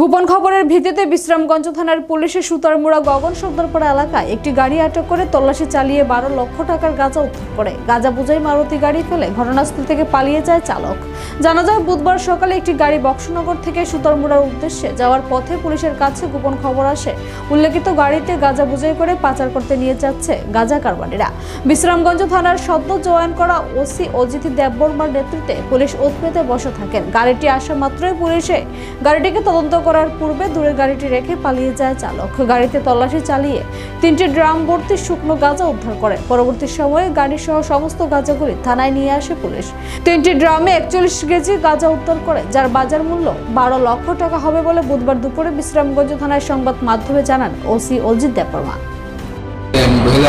গোপন খবরের ভিত্তিতে বিশ্রামগঞ্জ থানার পুলিশের সুতারমুড়া গগন সর্দারপাড়া এলাকায় একটি গাড়ি আটক করে তল্লাশি চালিয়ে বারো লক্ষ টাকার গাঁজা উদ্ধার করে। গাঁজা বোঝাই মারুতি গাড়ি ফেলে ঘটনাস্থল থেকে পালিয়ে যায় চালক। জানা যায়, বুধবার সকালে একটি গাড়ি বক্সনগর থেকে সুতারমুড়ার উদ্দেশ্যে যাওয়ার পথে পুলিশের কাছে গোপন খবর আসে। উল্লেখিত গাড়িতে গাঁজা বোঝাই করে পাচার করতে নিয়ে যাচ্ছে গাঁজা কারবারিরা। বিশ্রামগঞ্জ থানার সদ্য জয়েন করা ওসি অজিতি দেববর্মার নেতৃত্বে পুলিশ উৎপেতে বসে থাকেন। গাড়িটি আসা মাত্রই পুলিশে গাড়িটিকে তদন্ত করার পূর্বে দূরে গাড়িটি রেখে পালিয়ে যায় চালক। গাড়িতে তল্লাশি চালিয়ে তিনটি ড্রাম ভর্তি শুকনো গাঁজা উদ্ধার করে। পরবর্তী সময়ে গাড়ি সহ সমস্ত গাঁজাগুলি থানায় নিয়ে আসে পুলিশ। তিনটি ড্রামে একচল্লিশ কেজি গাঁজা উদ্ধার করে, যার বাজার মূল্য বারো লক্ষ টাকা হবে বলে বুধবার দুপুরে বিশ্রামগঞ্জ থানায় সংবাদ মাধ্যমে জানান ওসি অজিত দেববর্মা।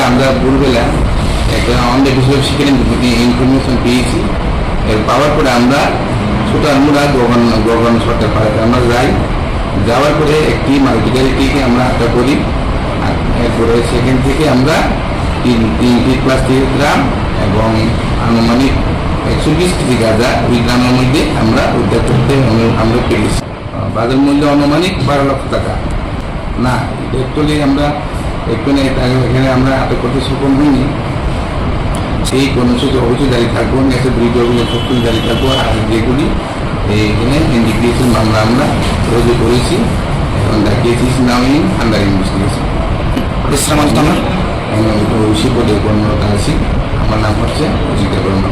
আমরা ভোরবেলা একটা আমাদের বিষয়ে সেখানে ইনফরমেশন পেয়েছি। এর পাওয়ার পরে আমরা সুতারমুড়া গগন গগন সরকার পাড়াতে আমরা যাই। যাওয়ার পরে একটি মাল্টি গাড়িটিকে আমরা আটা করি। এরপরে সেখান থেকে আমরা তিন তিনটি প্লাস্টিক গ্রাম এবং আনুমানিক একশো বিশ কেজি গাঁজা ওই গ্রামের মধ্যে আমরা উদ্ধার করতে আমরা- পেরেছি বাজার মূল্য আনুমানিক বারো লক্ষ টাকা। না অ্যাকচুয়ালি আমরা এখানে এখানে আমরা আটক করতে সক্ষম হইনি। সেই কর্মসূচি অবশ্যই জারি থাকব নেক্সট বিরুদ্ধে অভিযোগ জারি থাকব। আর যেগুলি এইখানে ইন্ডিগ্রেশন মামলা আমরা রোজ করেছি। এবং দেখিয়েছি নাম ইন আন্ডার ইনভেস্টিগেশন বিশ্রামগঞ্জ থানা আমি পদে কর্মরত আছি। আমার নাম হচ্ছে অজিতা বর্মা